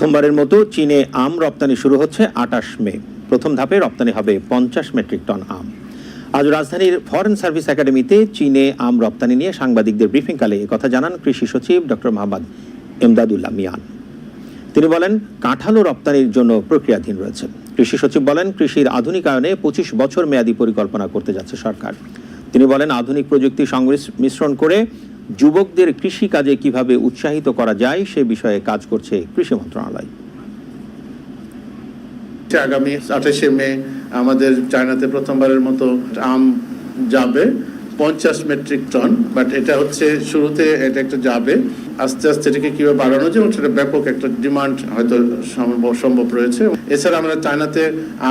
প্রথমবারের মতো চীনে আম রপ্তানি শুরু হচ্ছে আটাশ মে। প্রথম ধাপে রপ্তানি হবে পঞ্চাশ মেট্রিক টন আম। আজ রাজধানীর ফরেন সার্ভিস একাডেমিতে চীনে আম রপ্তানি নিয়ে সাংবাদিকদের ব্রিফিংকালে কথা জানান কৃষি সচিব ডক্টর মোহাম্মদ এমদাদুল্লাহ মিয়ান। তিনি বলেন, কাঁঠালও রপ্তানির জন্য প্রক্রিয়াধীন রয়েছে। কৃষি সচিব বলেন, কৃষির আধুনিকায়নে পঁচিশ বছর মেয়াদী পরিকল্পনা করতে যাচ্ছে সরকার। তিনি বলেন, আধুনিক প্রযুক্তি সংমিশ- মিশ্রণ করে যুবকদের কৃষি কাজে কীভাবে উৎসাহিত করা যায় সে বিষয়ে কাজ করছে কৃষি মন্ত্রণালয়। আগামী আঠাশে মে আমাদের চায়নাতে প্রথমবারের মতো আম যাবে, পঞ্চাশ মেট্রিক টন, বাট এটা হচ্ছে শুরুতে এটা একটা যাবে। আস্তে আস্তে এটাকে কীভাবে বাড়ানো যায়, এবং সেটা ব্যাপক একটা ডিমান্ড হয়তো সম্ভব রয়েছে। এছাড়া আমরা চায়নাতে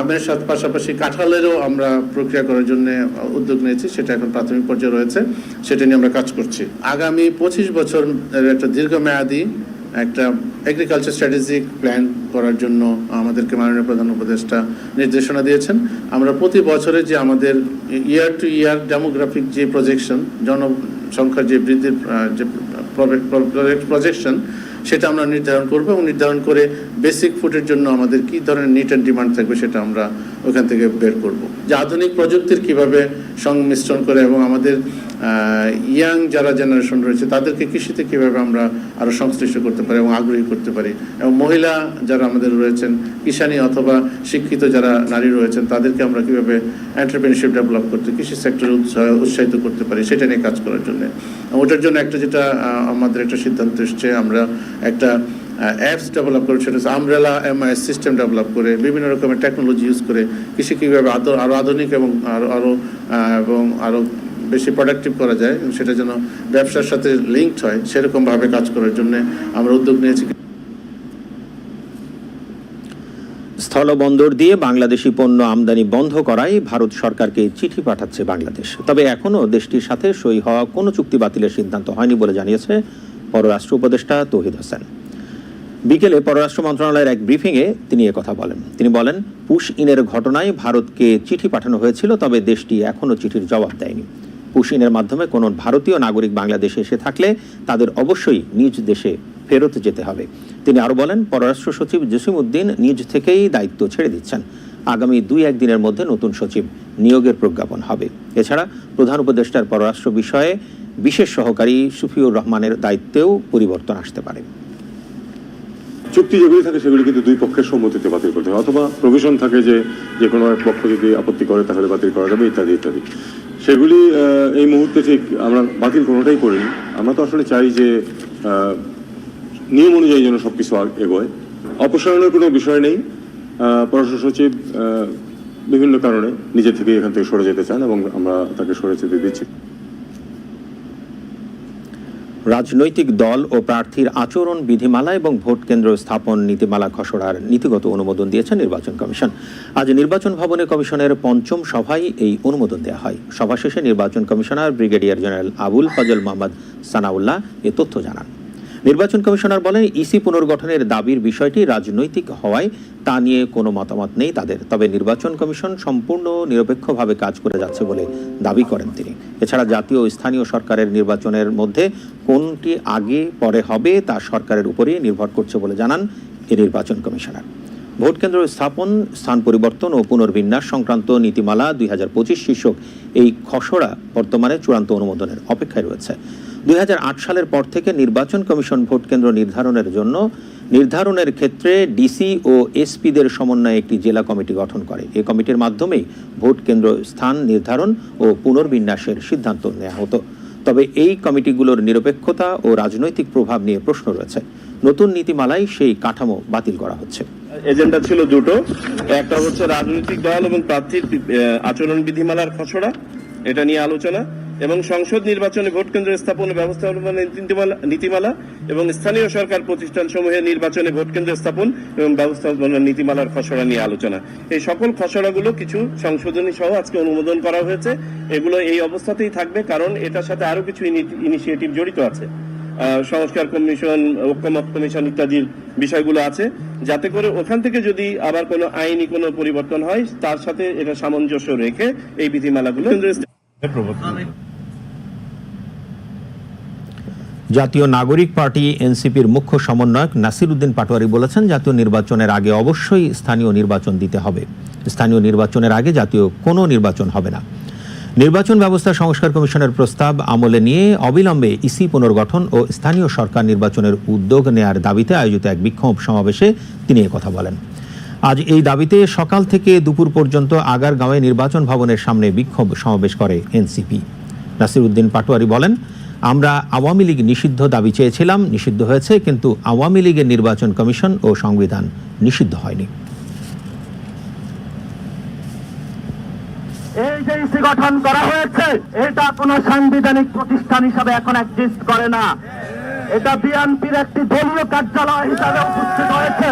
আমের সাথে পাশাপাশি কাঁঠালেরও আমরা প্রক্রিয়া করার জন্য উদ্যোগ নিয়েছি, সেটা এখন প্রাথমিক পর্যায়ে রয়েছে, সেটা নিয়ে আমরা কাজ করছি। আগামী পঁচিশ বছর একটা দীর্ঘমেয়াদী একটা এগ্রিকালচার স্ট্র্যাটেজিক প্ল্যান করার জন্য আমাদেরকে মাননীয় প্রধান উপদেষ্টা নির্দেশনা দিয়েছেন। আমরা প্রতি বছরে যে আমাদের ইয়ার টু ইয়ার ডেমোগ্রাফিক যে প্রজেকশন জনসংখ্যার যে বৃদ্ধির যে প্রজেকশন সেটা আমরা নির্ধারণ করব এবং নির্ধারণ করে বেসিক ফুডের জন্য আমাদের কি ধরনের নিট অ্যান্ড ডিমান্ড থাকবে সেটা আমরা ওখান থেকে বের করব। যে আধুনিক প্রযুক্তির কীভাবে সংমিশ্রণ করে এবং আমাদের ইয়াং যারা জেনারেশন রয়েছে, তাদেরকে কৃষিতে কীভাবে আমরা আরও সংশ্লিষ্ট করতে পারি এবং আগ্রহী করতে পারি? এবং মহিলা যারা আমাদের রয়েছেন কিষানি অথবা শিক্ষিত যারা নারী রয়েছেন, তাদেরকে আমরা কীভাবে এন্টারপ্রেনারশিপ ডেভেলপ করতে, কৃষি সেক্টরে উৎসাহিত করতে পারি? সেটা নিয়ে কাজ করার জন্য। ওটার জন্য একটা যেটা আমাদের একটা সিদ্ধান্ত এসছে, আমরা একটা অ্যাপস ডেভেলপ করে সেটা হচ্ছে আমরেলা এমআইএস সিস্টেম ডেভেলপ করে, বিভিন্ন রকমের টেকনোলজি ইউজ করে কৃষি কীভাবে আরও আরও আধুনিক এবং আরও আরও এবং আরও বেশি প্রোডাক্টিভ করা যায় এবং সেটা যেন ব্যবসার সাথে লিঙ্কড হয়, সেরকমভাবে কাজ করার জন্য আমরা উদ্যোগ নিয়েছি। স্থলবন্দর দিয়ে বাংলাদেশি পণ্য আমদানি বন্ধ করায় ভারত সরকারকে চিঠি পাঠাচ্ছে বাংলাদেশ। তবে এখনও দেশটির সাথে সই হওয়া কোনো চুক্তি বাতিলের সিদ্ধান্ত হয়নি বলে জানিয়েছে পররাষ্ট্র উপদেষ্টা তৌহিদ হোসেন। বিকেলে পররাষ্ট্র মন্ত্রণালয়ের এক ব্রিফিংয়ে তিনি কথা বলেন। তিনি বলেন পুশ ইনের ঘটনায় ভারতকে চিঠি পাঠানো হয়েছিল, তবে দেশটি এখনও চিঠির জবাব দেয়নি। পুশ ইনের মাধ্যমে কোনো ভারতীয় নাগরিক বাংলাদেশে এসে থাকলে তাদের অবশ্যই নিজ দেশে ফেরত যেতে হবে। তিনি আরও বলেন, পররাষ্ট্র সচিব জসিম উদ্দিন নিজ থেকেই দায়িত্ব ছেড়ে দিচ্ছেন। আগামী দুই একদিনের মধ্যে নতুন সচিব নিয়োগের প্রজ্ঞাপন হবে। এছাড়া প্রধান উপদেষ্টার পররাষ্ট্র বিষয়ে বিশেষ সহকারী সুফিউর রহমানের দায়িত্বেও পরিবর্তন আসতে পারে। চুক্তি যেগুলি থাকে, সেগুলি কিন্তু দুই পক্ষের সম্মতিতে বাতিল করতে হয়। অথবা প্রভিশন থাকে যে যে কোনো এক পক্ষ যদি আপত্তি করে, তাহলে বাতিল করা যাবে, ইত্যাদি ইত্যাদি। সেগুলি এই মুহূর্তে ঠিক আমরা বাতিল কোনোটাই করিনি। আমরা তো আসলে চাই যে নিয়ম অনুযায়ী যেন সব কিছু এগোয়। অপসারণের কোনো বিষয় নেই। পররাষ্ট্র সচিব বিভিন্ন কারণে নিজে থেকে এখান থেকে সরে যেতে চান এবং আমরা তাকে সরে যেতে দিচ্ছি। রাজনৈতিক দল ও প্রার্থীর আচরণ, বিধিমালা এবং ভোট কেন্দ্র স্থাপন নীতিমালা খসড়ার নীতিগত অনুমোদন দিয়েছে নির্বাচন কমিশন। আজ নির্বাচন ভবনে কমিশনের পঞ্চম সভায় এই অনুমোদন দেওয়া হয়। সভা শেষে নির্বাচন commissioner brigadier general Abul Fazal Mohammad Sanaullah এ তথ্য জানান। নির্বাচন কমিশনার বলেন, ইসি পুনর্গঠনের দাবির বিষয়টি রাজনৈতিক হওয়ায় তা নিয়ে কোনো মতামত নেই তাদের। তবে নির্বাচন কমিশন সম্পূর্ণ নিরপেক্ষভাবে কাজ করে যাচ্ছে বলে দাবি করেন তিনি। এছাড়া জাতীয় স্থানীয় সরকারের নির্বাচনের মধ্যে কোনটি আগে পরে হবে তা সরকারের উপরেই নির্ভর করছে বলে জানান এ নির্বাচন কমিশনার। ভোট কেন্দ্র স্থাপন, স্থান পরিবর্তন ও পুনর্বিন্যাস সংক্রান্ত নীতিমালা দুই হাজার পঁচিশ শীর্ষক এই খসড়া বর্তমানে চূড়ান্ত অনুমোদনের অপেক্ষায় রয়েছে। দুই সালের পর থেকে নির্বাচন কমিশন ভোট কেন্দ্র নির্ধারণের জন্য নির্ধারণের ক্ষেত্রে ডিসি ও এসপিদের সমন্বয়ে একটি জেলা কমিটি গঠন করে। এ কমিটির মাধ্যমেই ভোট কেন্দ্র স্থান নির্ধারণ ও পুনর্বিন্যাসের সিদ্ধান্ত নেওয়া হতো। তবে এই কমিটিগুলোর নিরপেক্ষতা ও রাজনৈতিক প্রভাব নিয়ে প্রশ্ন রয়েছে। নতুন নীতিমালায় সেই কাঠামো বাতিল করা হচ্ছে। এজেন্ডা ছিল দুটো। একটা হচ্ছে রাজনৈতিক দল এবং প্রার্থীর আচরণ বিধিমালার খসড়া। এটা নিয়ে আলোচনা। এবং সংসদ নির্বাচনে ভোট কেন্দ্র স্থাপন ও ব্যবস্থাপনা নীতিমালা এবং স্থানীয় সরকার প্রতিষ্ঠান সমূহের নির্বাচনে ভোট কেন্দ্র স্থাপন এবং ব্যবস্থাপনা নীতিমালার খসড়া নিয়ে আলোচনা। এই সকল খসড়াগুলো কিছু সংশোধনী সহ আজকে অনুমোদন করা হয়েছে। এগুলো এই অবস্থাতেই থাকবে কারণ এটার সাথে আরও কিছু ইনিশিয়েটিভ জড়িত আছে। সংস্কার কমিশন, ঐক্যমত কমিশন ইত্যাদির বিষয়গুলো আছে। যাতে করে ওখান থেকে যদি আবার কোনো আইনি কোনো পরিবর্তন হয়, তার সাথে এটা সামঞ্জস্য রেখে এই বিধিমালাগুলো জাতীয় নাগরিক পার্টি এনসিপির মুখ্য সমন্বয়ক নাসির উদ্দিন পাটোয়ারি বলেছেন, জাতীয় নির্বাচনের আগে অবশ্যই স্থানীয় নির্বাচন দিতে হবে। স্থানীয় নির্বাচনের আগে জাতীয় কোনো নির্বাচন হবে না। নির্বাচন ব্যবস্থা সংস্কার কমিশনের প্রস্তাব আমলে নিয়ে অবিলম্বে ইসি পুনর্গঠন ও স্থানীয় সরকার নির্বাচনের উদ্যোগ নেয়ার দাবিতে আয়োজিত এক বিক্ষোভ সমাবেশে তিনি কথা বলেন। আজ এই দাবিতে সকাল থেকে দুপুর পর্যন্ত আগারগাঁওয়ে নির্বাচন ভবনের সামনে বিক্ষোভ সমাবেশ করে এনসিপি। নাসির উদ্দিন পাটোয়ারি বলেন আমরা আওয়ামী লীগ নিষিদ্ধ দাবি চেয়েছিলাম, নিষিদ্ধ হয়েছে, কিন্তু আওয়ামী লীগের নির্বাচন কমিশন ও সংবিধান নিষিদ্ধ হয়নি। এই যে ইসি গঠন করা হয়েছে, এটা সাংবিধানিক প্রতিষ্ঠান হিসাবে এখন এক্সিস্ট করে না। এটা বিএনপির একটি দলীয় কার্যালয় হিসাবে উপস্থিত হয়েছে।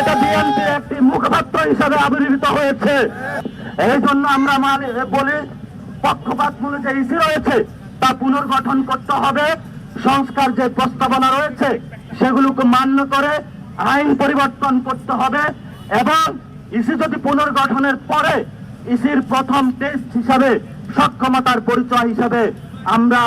এটা বিএনপির একটি মুখপাত্র হিসাবে আবির্ভূত হয়েছে। এই জন্য আমরা বলি, পক্ষপাতমূলক যে ইসি রয়েছে তা পুনর্গঠন করতে হবে। সংস্কার যে প্রস্তাবনা রয়েছে, সেগুলোকে মান্য করে আইন পরিবর্তন করতে হবে এবং ইসি যদি পুনর্গঠনের পরে ইসির প্রথম টেস্ট হিসাবে, সক্ষমতার পরিচয় হিসাবে আমরা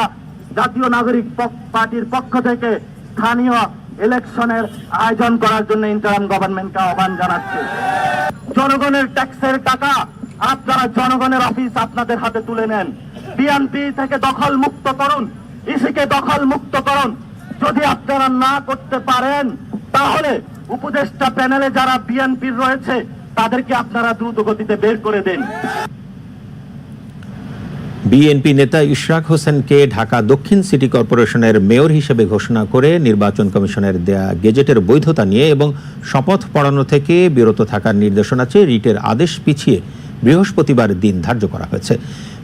জাতীয় নাগরিক পার্টির পক্ষ থেকে স্থানীয় ইলেকশনের আয়োজন করার জন্য ইন্টারাম গভর্নমেন্টকে আহ্বান জানাচ্ছি। জনগণের ট্যাক্সের টাকা আপনারা জনগণের অফিস আপনাদের হাতে তুলে নেন। বিএনপি থেকে দখল মুক্ত করুন, ইসিকে দখল মুক্ত করুন। যদি আপনারা না করতে পারেন, তাহলে উপদেষ্টা প্যানেলে যারা বিএনপির রয়েছে, তাদেরকে আপনারা দ্রুত গতিতে বের করে দেন। বিএনপি নেতা ইশরাক হোসেনকে ঢাকা দক্ষিণ সিটি কর্পোরেশনের মেয়র হিসেবে ঘোষণা করে নির্বাচন কমিশনের দেয়া গেজেটের বৈধতা নিয়ে এবং শপথ পড়ানো থেকে বিরত থাকার নির্দেশনা চেয়ে রিটের আদেশ পিছিয়ে বৃহস্পতিবার দিন ধার্য করা হয়েছে।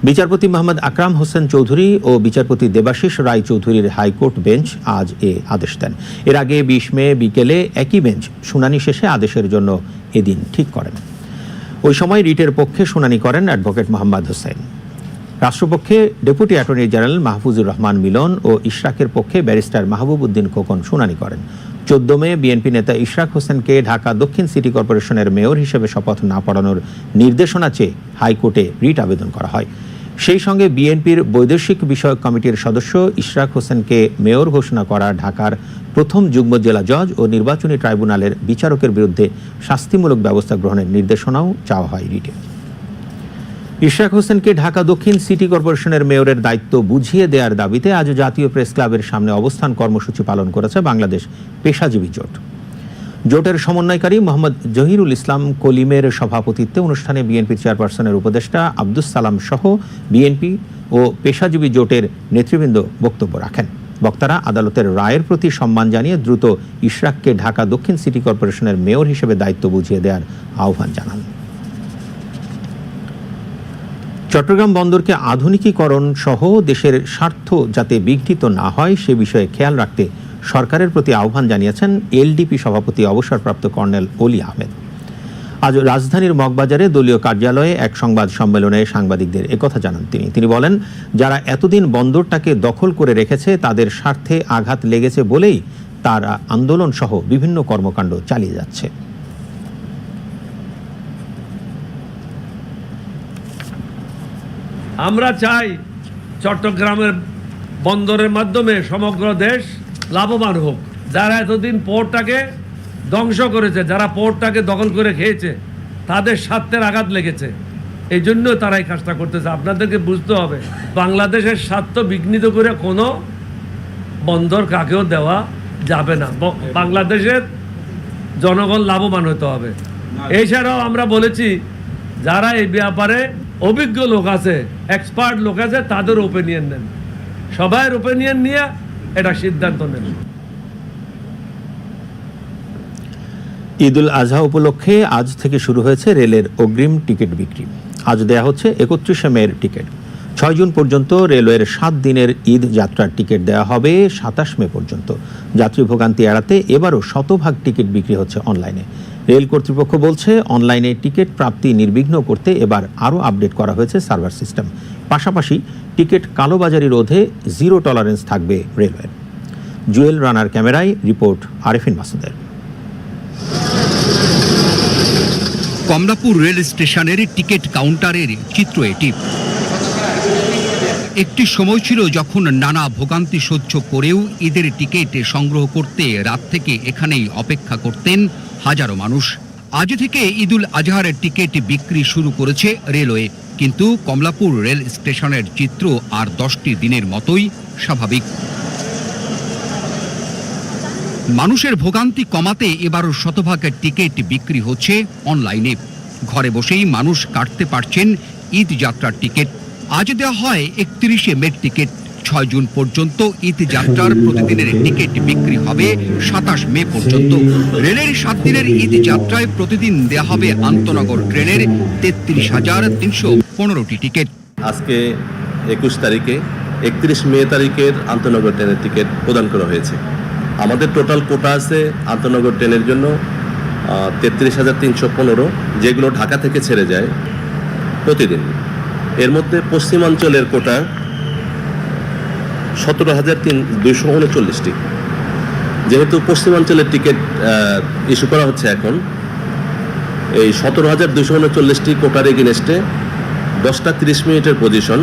বিচারপতি মোহাম্মদ আকরাম হোসেন চৌধুরী ও বিচারপতি দেবাশিস রায় চৌধুরীর হাইকোর্ট বেঞ্চ আজ এ আদেশ দেন। এর আগে বিশ মে বিকেলে একই বেঞ্চ শুনানি শেষে আদেশের জন্য এদিন ঠিক করেন। ওই সময় রিটের পক্ষে শুনানি করেন অ্যাডভোকেট মোহাম্মদ হোসেন। রাষ্ট্রপক্ষে deputy attorney general Mahfuzur Rahman Milon ও ইশরাকের পক্ষে ব্যারিস্টার মাহবুব উদ্দিন খোকন শুনানি করেন। চোদ্দ মে বিএনপি নেতা ইশরাক হোসেনকে ঢাকা দক্ষিণ সিটি কর্পোরেশনের মেয়র হিসেবে শপথ না পড়ানোর নির্দেশনা চেয়ে হাইকোর্টে রিট আবেদন করা হয়। সেই সঙ্গে বিএনপির বৈদেশিক বিষয়ক কমিটির সদস্য ইশরাক হোসেনকে মেয়র ঘোষণা করা ঢাকার প্রথম যুগ্ম জেলা জজ ও নির্বাচনী ট্রাইব্যুনালের বিচারকের বিরুদ্ধে শাস্তিমূলক ব্যবস্থা গ্রহণের নির্দেশনাও চাওয়া হয় রিটে। ইশরাক হোসেনকে ঢাকা দক্ষিণ সিটি কর্পোরেশনের মেয়রের দায়িত্ব বুঝিয়ে দেওয়ার দাবিতে আজ জাতীয় প্রেস ক্লাবের সামনে অবস্থান কর্মসূচি পালন করেছে বাংলাদেশ পেশাজীবী জোট। জোটের সমন্বয়কারী মোহাম্মদ জহিরুল ইসলাম কলিমের সভাপতিত্বে অনুষ্ঠানে বিএনপি চেয়ারপারসনের উপদেষ্টা আব্দুস সালাম সহ বিএনপি ও পেশাজীবী জোটের নেতৃবৃন্দ বক্তব্য রাখেন। বক্তারা আদালতের রায়ের প্রতি সম্মান জানিয়ে দ্রুত ইশরাককে ঢাকা দক্ষিণ সিটি কর্পোরেশনের মেয়র হিসেবে দায়িত্ব বুঝিয়ে দেওয়ার আহ্বান জানান। চট্টগ্রাম বন্দরকে আধুনিকীকরণ সহ দেশের স্বার্থ যাতে বিঘ্নিত না হয় সে বিষয়ে খেয়াল রাখতে সরকারের প্রতি আহ্বান জানিয়েছেন এলডিপি সভাপতি অবসরপ্রাপ্ত কর্নেল অলি আহমেদ। আজ রাজধানীর মগবাজারে দলীয় কার্যালয়ে এক সংবাদ সম্মেলনে সাংবাদিকদের একথা জানান তিনি। তিনি বলেন, যারা এতদিন বন্দরটাকে দখল করে রেখেছে, তাদের স্বার্থে আঘাত লেগেছে বলেই তারা আন্দোলন সহ বিভিন্ন কর্মকাণ্ড চালিয়ে যাচ্ছে। আমরা চাই চট্টগ্রামের বন্দরের মাধ্যমে সমগ্র দেশ লাভবান হোক। যারা এতদিন পোর্টটাকে ধ্বংস করেছে, যারা পোর্টটাকে দখল করে খেয়েছে, তাদের স্বার্থের আঘাত লেগেছে। এই জন্য তারা এই কাজটা করতেছে। আপনাদেরকে বুঝতে হবে, বাংলাদেশের স্বার্থ বিঘ্নিত করে কোনো বন্দর কাকেও দেওয়া যাবে না। বাংলাদেশের জনগণ লাভবান হতে হবে। এছাড়াও আমরা বলেছি, যারা এই ব্যাপারে অভিজ্ঞ লোক আছে এক্সপার্ট লোক আছে, তাদের ওপিনিয়ন নেন। সবাই ওপিনিয়ন নিয়ে এটা সিদ্ধান্ত নেন ঈদুল আজহা উপলক্ষে আজ থেকে শুরু হয়েছে রেলের অগ্রিম টিকিট বিক্রি। আজ দেয়া হচ্ছে একত্রিশে মের টিকিট। ছয় জুন পর্যন্ত রেলওয়ের সাত দিনের ঈদ যাত্রার টিকিট দেওয়া হবে সাতাশ মে পর্যন্ত। যাত্রী ভোগান্তি এড়াতে এবারও শতভাগ টিকিট বিক্রি হচ্ছে অনলাইনে। রেল কর্তৃপক্ষ বলছে, অনলাইনে টিকিট প্রাপ্তি নির্বিঘ্ন করতে এবার আরও আপডেট করা হয়েছে সার্ভার সিস্টেম। পাশাপাশি টিকিট কালোবাজারি রোধে জিরো টলারেন্স থাকবে রেলওয়ের। জুয়েল রানার ক্যামেরায় রিপোর্ট আরেফিন মাসুদের। কমলাপুর রেল স্টেশনের টিকিট কাউন্টারের চিত্র এটি। একটি সময় ছিল যখন নানা ভোগান্তি সহ্য করেও ঈদের টিকিট সংগ্রহ করতে রাত থেকে এখানেই অপেক্ষা করতেন হাজারো মানুষ। আজ থেকে ঈদুল আজহার টিকিট বিক্রি শুরু করেছে রেলওয়ে। কিন্তু কমলাপুর রেল স্টেশনের চিত্র আর দশটি দিনের মতোই স্বাভাবিক। মানুষের ভোগান্তি কমাতে এবারও শতভাগ টিকিট বিক্রি হচ্ছে অনলাইনে। ঘরে বসেই মানুষ কাটতে পারছেন ঈদ যাত্রার টিকিট। আজ দেওয়া হয় একত্রিশে মে টিকিট। ছয় জুন পর্যন্ত ঈদ যাত্রার প্রতিদিনের টিকিট বিক্রি হবে সাতাশ মে পর্যন্ত। রেলের সাত দিনের ঈদ যাত্রায় প্রতিদিন দেওয়া হবে আন্তনগর ট্রেনের তেত্রিশ হাজার তিনশো পনেরোটি টিকিট। আজকে একুশ তারিখে, একত্রিশ মে তারিখের আন্তনগর ট্রেনের টিকিট প্রদান করা হয়েছে। আমাদের টোটাল কোটা আছে আন্তনগর ট্রেনের জন্য তেত্রিশ হাজার তিনশো পনেরো, যেগুলো ঢাকা থেকে ছেড়ে যায় প্রতিদিন। এর মধ্যে পশ্চিমাঞ্চলের কোটা সতেরো হাজার তিন দুইশো উনচল্লিশটি। যেহেতু পশ্চিমাঞ্চলের টিকিট ইস্যু করা হচ্ছে এখন, এই সতেরো হাজার দুশো উনচল্লিশটি কোটার এগেনস্টে দশটা তিরিশ মিনিটের পজিশন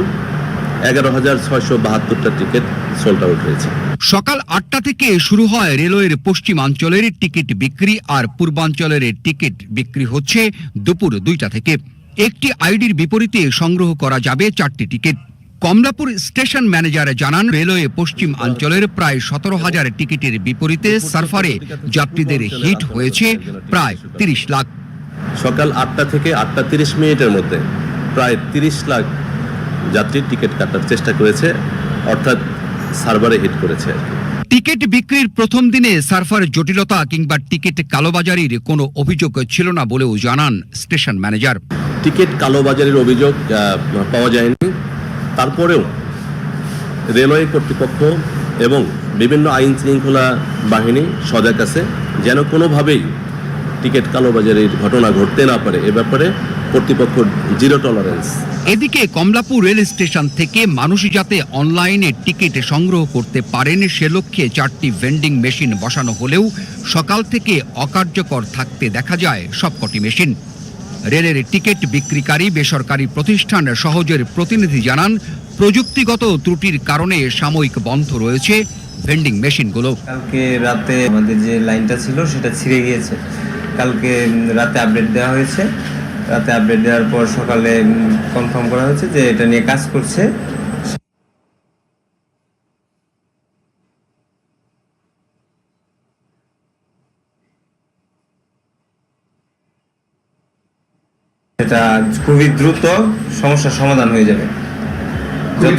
এগারো হাজার ছয়শো বাহাত্তরটা টিকিট সোল্ড আউট হয়েছে। সকাল আটটা থেকে শুরু হয় রেলওয়ের পশ্চিমাঞ্চলের টিকিট বিক্রি আর পূর্বাঞ্চলের টিকিট বিক্রি হচ্ছে দুপুর দুইটা থেকে। একটি আইডির বিপরীতে সংগ্রহ করা যাবে চারটি টিকিট। কমলাপুর স্টেশন ম্যানেজার জানান রেলওয়ে পশ্চিম অঞ্চলের প্রায় সতেরো হাজার টিকিটের বিপরীতে সার্ফারে যাত্রীদের হিট হয়েছে প্রায় তিরিশ লাখ। সকাল আটটা থেকে আটটা তিরিশ মিনিটের মধ্যে প্রায় তিরিশ লাখ যাত্রীর টিকিট কাটার চেষ্টা করেছে অর্থাৎ সার্ভারে হিট করেছে টিকিট বিক্রির প্রথম দিনে সার্ফার জটিলতা কিংবা টিকিট কালোবাজারির কোনো অভিযোগ ছিল না বলেও জানান স্টেশন ম্যানেজার। টিকিট কালোবাজারের অভিযোগ পাওয়া যায়নি। তারপরেও রেলওয়ে কর্তৃপক্ষ এবং বিভিন্ন আইন শৃঙ্খলা বাহিনী সজাগ আছে যেন কোনোভাবেই টিকিট কালোবাজারের ঘটনা ঘটতে না পারে। এ ব্যাপারে কর্তৃপক্ষ জিরো টলারেন্স। এদিকে কমলাপুর রেল স্টেশন থেকে মানুষ যাতে অনলাইনে টিকিট সংগ্রহ করতে পারেন, সে লক্ষ্যে চারটি ভেন্ডিং মেশিন বসানো হলেও সকাল থেকে অকার্যকর থাকতে দেখা যায় সবকটি মেশিন। রেলের টিকিট বিক্রিকারী বেসরকারি প্রতিষ্ঠান সহজের প্রতিনিধি জানান, প্রযুক্তিগত ত্রুটির কারণে সাময়িক বন্ধ রয়েছে ভেন্ডিং মেশিনগুলো। কালকে রাতে আমাদের যে লাইনটা ছিল সেটা ছিঁড়ে গিয়েছে। কালকে রাতে আপডেট দেওয়া হয়েছে। রাতে আপডেট দেওয়ার পর সকালে কনফার্ম করা হয়েছে যে এটা নিয়ে কাজ করছে। এটা খুবই দ্রুত সমস্যার সমাধান হয়ে যাবে।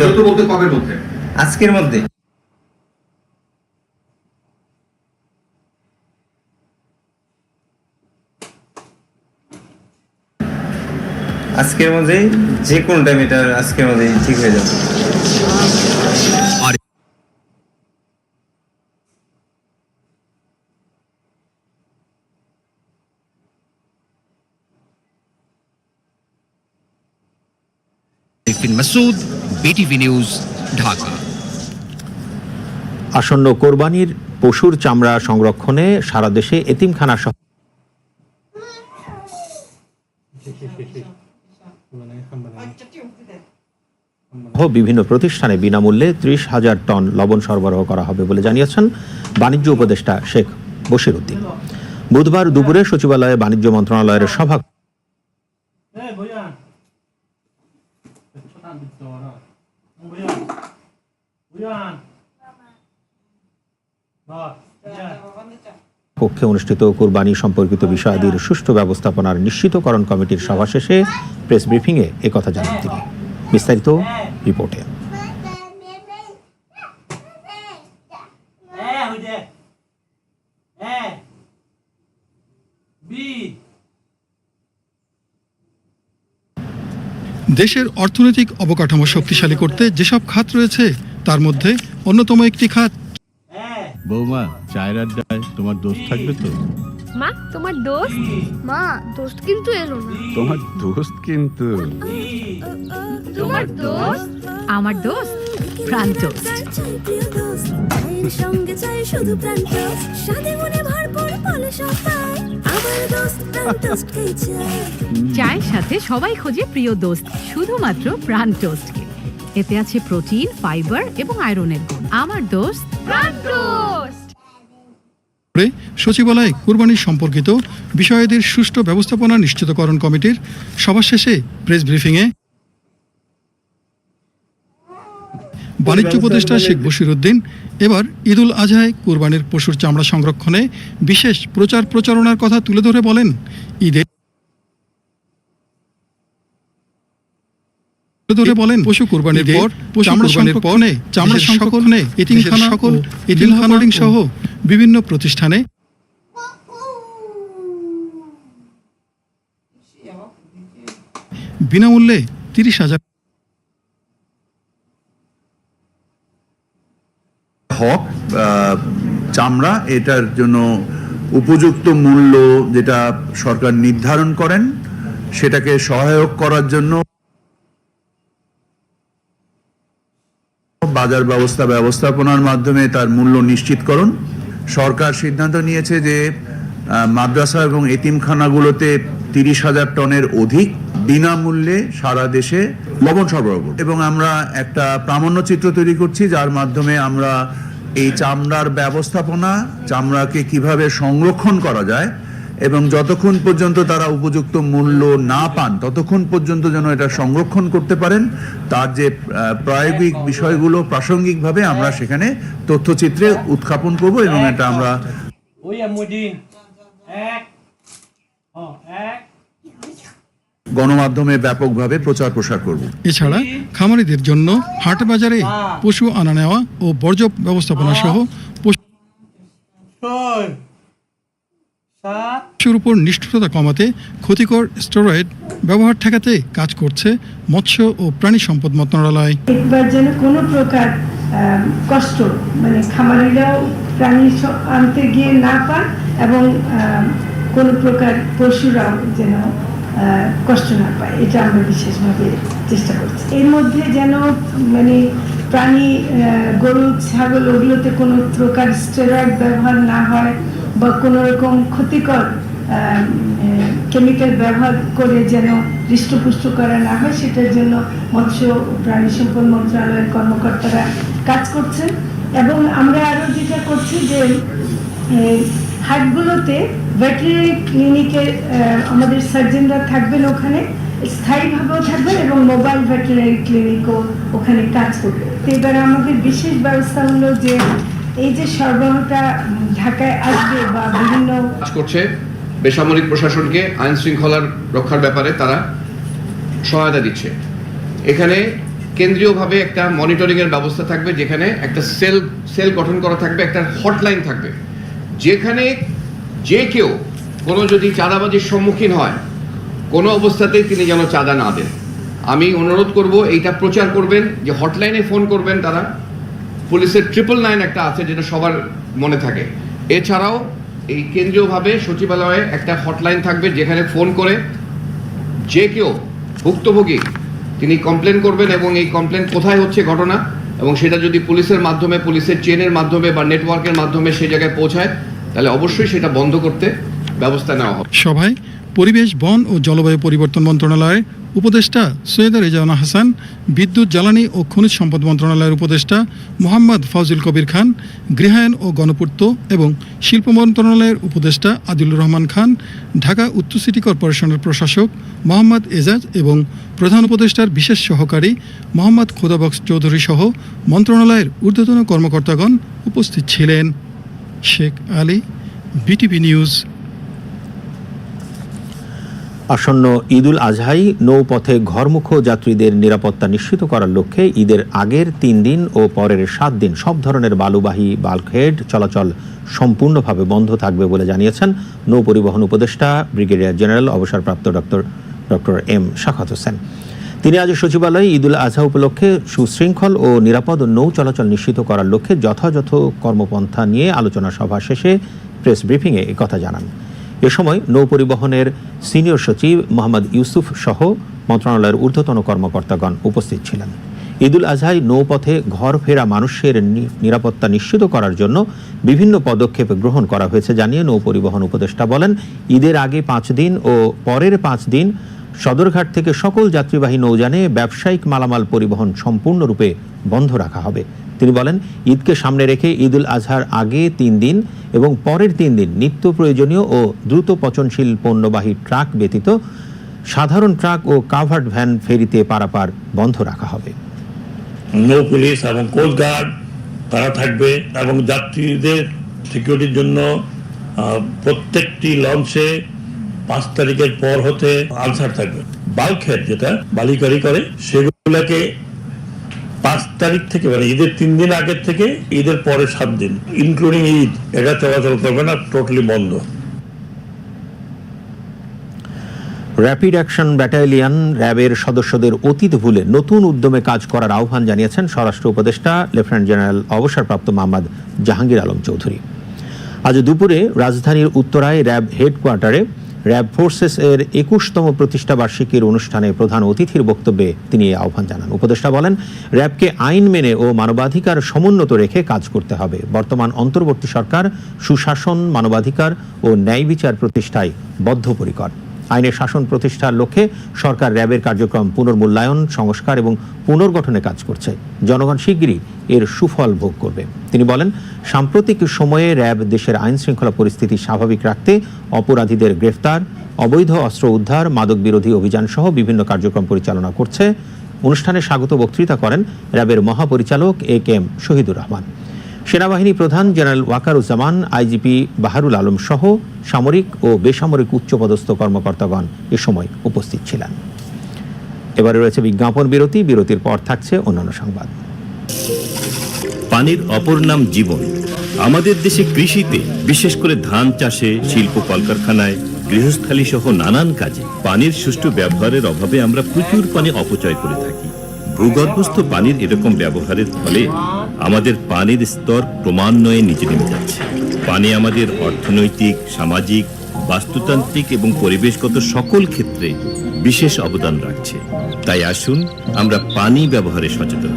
যত বলতে মধ্যে আজকের মধ্যে। আজকের মধ্যেই যে কোনো টাইম এটা আজকের মধ্যেই ঠিক হয়ে যাবে। আর মাসুদ বিটিভি নিউজ ঢাকা। আসন্ন কোরবানির পশুর চামড়া সংরক্ষণে সারা দেশে এতিমখানা সহ বিভিন্ন প্রতিষ্ঠানে বিনামূল্যে ত্রিশ হাজার টন লবণ সরবরাহ করা হবে বলে জানিয়েছেন বাণিজ্য উপদেষ্টা শেখ বশির উদ্দিন। বুধবার দুপুরে সচিবালয়ে বাণিজ্য মন্ত্রণালয়ের সভা কক্ষে অনুষ্ঠিত কোরবানি সম্পর্কিত বিষয়াদির সুষ্ঠু ব্যবস্থাপনার নিশ্চিতকরণ কমিটির সভা শেষে প্রেস ব্রিফিংয়ে একথা জানান তিনি। বিস্তারিত রিপোর্টে। দেশের অর্থনৈতিক অবকাঠামো শক্তিশালী করতে যেসব খাত রয়েছে, তার মধ্যে অন্যতম একটি খাত। বৌমা, চায়ের আড্ডায় তোমার দোষ থাকবে তো? মা তোমার দোস্ত? মা দোস্ত কিন্তু এলো না। তোমার দোস্ত কিন্তু। তোমার দোস্ত? আমার দোস্ত? প্রাণ দোস্ত। সঙ্গে চাই শুধু প্রাণ টোস্ট সাথে মনে ভরপুর বলে সবাই আমার দোস্ত প্রাণ টোস্ট চায়ের সাথে সবাই খোঁজে প্রিয় দোস্ত শুধুমাত্র প্রাণ টোস্টকে এতে আছে প্রোটিন ফাইবার এবং আয়রনের গুণ। আমার দোস্ত? প্রাণ টোস্ট করে সচিবালয়ে কুরবানি সম্পর্কিত বিষয়াদির সুষ্ঠু ব্যবস্থাপনা নিশ্চিতকরণ কমিটির সভা শেষে প্রেস ব্রিফিংয়ে বাণিজ্য উপদেষ্টা শেখ বশির উদ্দিন এবার ঈদুল আজহায় কুরবানির পশুর চামড়া সংরক্ষণে বিশেষ প্রচার প্রচারণার কথা তুলে ধরে বলেন, ঈদে ধরে বলেন। পশু কুরবানির পর পশু কুরবানির পর চামড়া সংরক্ষণে এতিমখানা সকল এতিমখানা সহ বিভিন্ন প্রতিষ্ঠানে। বিনামূল্যে তিরিশ হাজার হক চামড়া এটার জন্য উপযুক্ত মূল্য যেটা সরকার নির্ধারণ করেন সেটাকে সহায়ক করার জন্য বাজার ব্যবস্থা ব্যবস্থাপনার মাধ্যমে তার মূল্য নিশ্চিতকরণ সরকার সিদ্ধান্ত নিয়েছে যে মাদ্রাসা এবং এতিমখানাগুলোতে তিরিশ হাজার টনের অধিক বিনামূল্যে সারা দেশে লবণ সরবরাহ। এবং আমরা একটা প্রামাণ্য চিত্র তৈরি করছি, যার মাধ্যমে আমরা এই চামড়ার ব্যবস্থাপনা, চামড়াকে কীভাবে সংরক্ষণ করা যায় এবং যতক্ষণ পর্যন্ত তারা উপযুক্ত মূল্য না পান ততক্ষণ পর্যন্ত যেন এটা সংরক্ষণ করতে পারেন। তার যে প্রায়োগিক বিষয়গুলো প্রাসঙ্গিকভাবে আমরা সেখানে তথ্যচিত্রে উত্থাপন করব এবং এটা আমরা গণমাধ্যমে ব্যাপকভাবে প্রচার প্রসার করব। এছাড়া খামারিদের জন্য হাট বাজারে পশু আনা নেওয়া ও বর্জ্য ব্যবস্থাপনা সহ পশুর উপর নিষ্ঠুরতা কমাতে ক্ষতিকর স্টেরয়েড ব্যবহার ঠেকাতে কাজ করছে মৎস্য ও প্রাণী সম্পদ মন্ত্রণালয়। একবার যেন কোনো প্রকার কষ্ট মানে খামারিরাও প্রাণী আনতে গিয়ে না পান এবং কোনো প্রকার পশুরাও যেন কষ্ট না পায়, এটা আমরা বিশেষভাবে চেষ্টা করছি। এর মধ্যে যেন মানে প্রাণী গরু, ছাগল, ওগুলোতে কোনো প্রকার স্টেরয়েড ব্যবহার না হয় বা কোনো রকম ক্ষতিকর কেমিক্যাল ব্যবহার করে যেন হৃষ্টপুষ্ট করা না হয়, সেটার জন্য মৎস্য প্রাণী সম্পদ মন্ত্রণালয়ের কর্মকর্তারা কাজ করছেন। এবং আমরা আরও যেটা করছি যে হাটগুলোতে ভেটেরিনারি ক্লিনিকে আমাদের সার্জনরা থাকবেন ওখানে, স্থায়ীভাবেও থাকবেন এবং মোবাইল ভেটেরিনারি ক্লিনিকও ওখানে কাজ করবে তো এবার আমাদের বিশেষ ব্যবস্থা হলো যে, এই যে সরবরাহটা কাজ করছে বেসামরিক প্রশাসনকে আইন শৃঙ্খলার রক্ষার ব্যাপারে তারা সহায়তা দিচ্ছে। এখানে কেন্দ্রীয়ভাবে একটা মনিটরিং এর ব্যবস্থা থাকবে, যেখানে একটা সেল সেল গঠন করা থাকবে, একটা হটলাইন থাকবে। যেখানে যে কেউ কোনো যদি চাঁদাবাজির সম্মুখীন হয়, কোনো অবস্থাতেই তিনি যেন চাঁদা না দেন। আমি অনুরোধ করব, এইটা প্রচার করবেন, যে হটলাইনে ফোন করবেন তারা। পুলিশের ট্রিপল নাইন একটা আছে, যেটা সবার মনে থাকে। এছাড়াও এই কেন্দ্রীয়ভাবে সচিবালয়ে একটা হটলাইন থাকবে যেখানে ফোন করে যে কেউ ভুক্তভোগী, তিনি কমপ্লেন করবেন এবং এই কমপ্লেন কোথায় হচ্ছে ঘটনা এবং সেটা যদি পুলিশের মাধ্যমে, পুলিশের চেনের মাধ্যমে বা নেটওয়ার্কের মাধ্যমে সেই জায়গায় পৌঁছায়, তাহলে অবশ্যই সেটা বন্ধ করতে ব্যবস্থা নেওয়া হবে। সভায় পরিবেশ, বন ও জলবায়ু পরিবর্তন মন্ত্রণালয়ের উপদেষ্টা সৈয়দা রেজানা হাসান, বিদ্যুৎ, জ্বালানি ও খনিজ সম্পদ মন্ত্রণালয়ের উপদেষ্টা মোহাম্মদ ফাউজুল কবির খান, গৃহায়ন ও গণপূর্ত এবং শিল্প মন্ত্রণালয়ের উপদেষ্টা আদিলুর রহমান খান, ঢাকা উত্তর সিটি কর্পোরেশনের প্রশাসক মোহাম্মদ এজাজ এবং প্রধান উপদেষ্টার বিশেষ সহকারী মোহাম্মদ খোদাবক্স চৌধুরী সহ মন্ত্রণালয়ের ঊর্ধ্বতন কর্মকর্তাগণ উপস্থিত ছিলেন। শেখ আলী, বিটিভি নিউজ আসন্ন ঈদুল আজহাই নৌপথে ঘরমুখ যাত্রীদের নিরাপত্তা নিশ্চিত করার লক্ষ্যে ঈদের আগের তিন দিন ও পরের সাত দিন সব ধরনের বালুবাহী বাল্কহেড চলাচল সম্পূর্ণভাবে বন্ধ থাকবে বলে জানিয়েছেন নৌ পরিবহন উপদেষ্টা ব্রিগেডিয়ার জেনারেল অবসরপ্রাপ্ত doctor doctor M Sakhawat Hossain. তিনি আজ সচিবালয়ে ঈদুল আজহা উপলক্ষে সুশৃঙ্খল ও নিরাপদ নৌ চলাচল নিশ্চিত করার লক্ষ্যে যথাযথ কর্মপন্থা নিয়ে আলোচনা সভা শেষে প্রেস ব্রিফিংয়ে কথা জানান। এ সময় নৌ পরিবহনের সিনিয়র সচিব মোহাম্মদ ইউসুফ সহ মন্ত্রণালয়ের ঊর্ধ্বতন কর্মকর্তাগণ উপস্থিত ছিলেন। ঈদুল আজহায় নৌপথে ঘর ফেরা মানুষের নিরাপত্তা নিশ্চিত করার জন্য বিভিন্ন পদক্ষেপ গ্রহণ করা হয়েছে জানিয়ে নৌ পরিবহন উপদেষ্টা বলেন, ঈদের আগে পাঁচ দিন ও পরের পাঁচ দিন সদরঘাট থেকে সকল যাত্রীবাহী নৌযানে ব্যবসায়িক মালামাল পরিবহন সম্পূর্ণরূপে বন্ধ রাখা হবে। তিনি বলেন, ঈদকে সামনে রেখে ঈদ উল আজহার আগে তিন দিন এবং পরের তিন দিন নিত্য প্রয়োজনীয় ও দ্রুত পচনশীল পণ্যবাহী ট্রাক ব্যতীত সাধারণ ট্রাক ও কাভার্ড ভ্যান ফেরিতে পারাপার বন্ধ রাখা হবে। নৌ পুলিশ এবং কোস্ট গার্ড তারা থাকবে এবং যাত্রীদের সিকিউরিটির জন্য প্রত্যেকটি লঞ্চে পাঁচ তারিখের পর হতে আনসার থাকবে। বাল্কহেড যেটা বালিকারি করে, সেগুলোকে পাঁচ তারিখ থেকে মানে ঈদের তিন দিন আগের থেকে, ঈদের পরে সাত দিন ইনক্লুডিং ঈদ। এটা চলাচল করবে না টোটালি বন্ধ। র্যাপিড অ্যাকশন ব্যাটালিয়ন র্যাবের সদস্যদের অতীত ভুলে নতুন উদ্যমে কাজ করার আহ্বান জানিয়েছেন স্বরাষ্ট্র উপদেষ্টা লেফটেন্যান্ট জেনারেল অবসরপ্রাপ্ত মোহাম্মদ জাহাঙ্গীর আলম চৌধুরী। আজ দুপুরে রাজধানীর উত্তরায় র্যাব হেডকোয়ার্টারে র্যাব ফোর্সেস এর একুশতম প্রতিষ্ঠা বার্ষিকীর অনুষ্ঠানে প্রধান অতিথির বক্তব্যে তিনি এই আহ্বান জানান। উপদেষ্টা বলেন র্যাবকে আইন মেনে ও মানবাধিকার সমুন্নত রেখে কাজ করতে হবে। বর্তমান অন্তর্বর্তী সরকার সুশাসন, মানবাধিকার ও ন্যায় বিচার প্রতিষ্ঠায় বদ্ধপরিকর। আইনের শাসন প্রতিষ্ঠার লক্ষ্যে সরকার র্যাবের কার্যক্রম পুনর্মূল্যায়ন, সংস্কার এবং পুনর্গঠনে কাজ করছে। জনগণ শিগগিরই এর সুফল ভোগ করবে। তিনি বলেন, সাম্প্রতিক সময়ে র্যাব দেশের আইন শৃঙ্খলা পরিস্থিতি স্বাভাবিক রাখতে অপরাধীদের গ্রেফতার, অবৈধ অস্ত্র উদ্ধার মাদক বিরোধী অভিযান সহ বিভিন্ন কার্যক্রম পরিচালনা করছে। অনুষ্ঠানে স্বাগত বক্তৃতা করেন র্যাবের মহাপরিচালক A K M Shahidur Rahman. সেনাবাহিনী প্রধান জেনারেল ওয়াকারুজ্জামান, আইজিপি বাহারুল আলম সহ সামরিক ও বেসামরিক উচ্চপদস্থ কর্মকর্তাগণ এ সময় উপস্থিত ছিলেন। এবারে রয়েছে বিজ্ঞাপন বিরতি, বিরতির পর থাকছে অন্যান্য সংবাদ। পানির অপর নাম জীবন। আমাদের দেশে কৃষিতে, বিশেষ করে ধান চাষে, শিল্প কলকারখানায়, গৃহস্থালী সহ নানান কাজে পানির সুষ্ঠু ব্যবহারের অভাবে আমরা প্রচুর পানি অপচয় করে থাকি। ভূগর্ভস্থ পানির এরকম ব্যবহারের ফলে আমাদের পানির স্তর ক্রমান্বয়ে নিচে নেমে যাচ্ছে। পানি আমাদের অর্থনৈতিক, সামাজিক, বাস্তুতান্ত্রিক এবং পরিবেশগত সকল ক্ষেত্রে বিশেষ অবদান রাখছে। তাই আসুন আমরা পানি ব্যবহারে সচেতন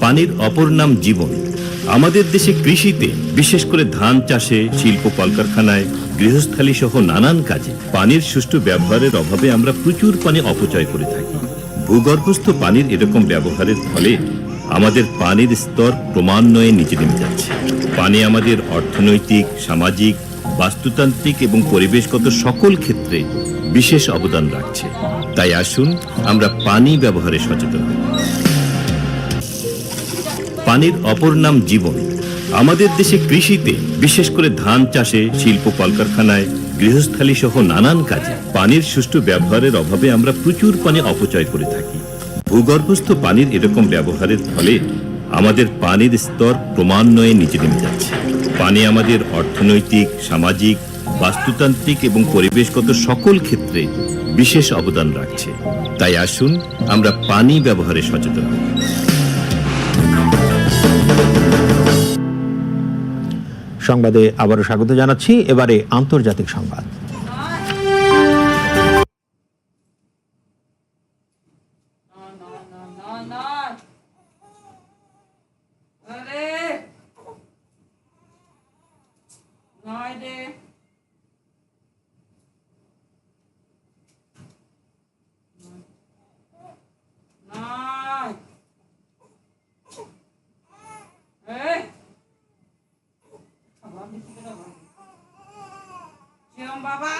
পানির অপর নাম জীবন। আমাদের দেশে কৃষিতে বিশেষ করে ধান চাষে, শিল্প কলকারখানায় গৃহস্থালী সহ নানান কাজে পানির সুষ্ঠু ব্যবহারের অভাবে আমরা প্রচুর পানি অপচয় করে থাকি। ভূগর্ভস্থ পানির এরকম ব্যবহারের ফলে আমাদের পানির স্তর ক্রমান্বয়ে নিচে নেমে যাচ্ছে। পানি আমাদের অর্থনৈতিক, সামাজিক, বাস্তুতান্ত্রিক এবং পরিবেশগত সকল ক্ষেত্রে বিশেষ অবদান রাখছে। তাই আসুন আমরা পানি ব্যবহারে সচেতন পানির অপর নাম জীবন। আমাদের দেশে কৃষিতে, বিশেষ করে ধান চাষে, শিল্প কলকারখানায়, গৃহস্থালী সহ নানান কাজে পানির সুষ্ঠু ব্যবহারের অভাবে আমরা প্রচুর পানি অপচয় করে থাকি। ভূগর্ভস্থ পানির এরকম ব্যবহারের ফলে আমাদের পানির স্তর ক্রমান্বয়ে নিচে নেমে যাচ্ছে। পানি আমাদের অর্থনৈতিক, সামাজিক, বাস্তুতান্ত্রিক এবং পরিবেশগত সকল ক্ষেত্রে বিশেষ অবদান রাখছে। তাই আসুন আমরা পানি ব্যবহারে সচেতন হই। সংবাদে আবারও স্বাগত জানাচ্ছি। এবারে আন্তর্জাতিক সংবাদ। mamá.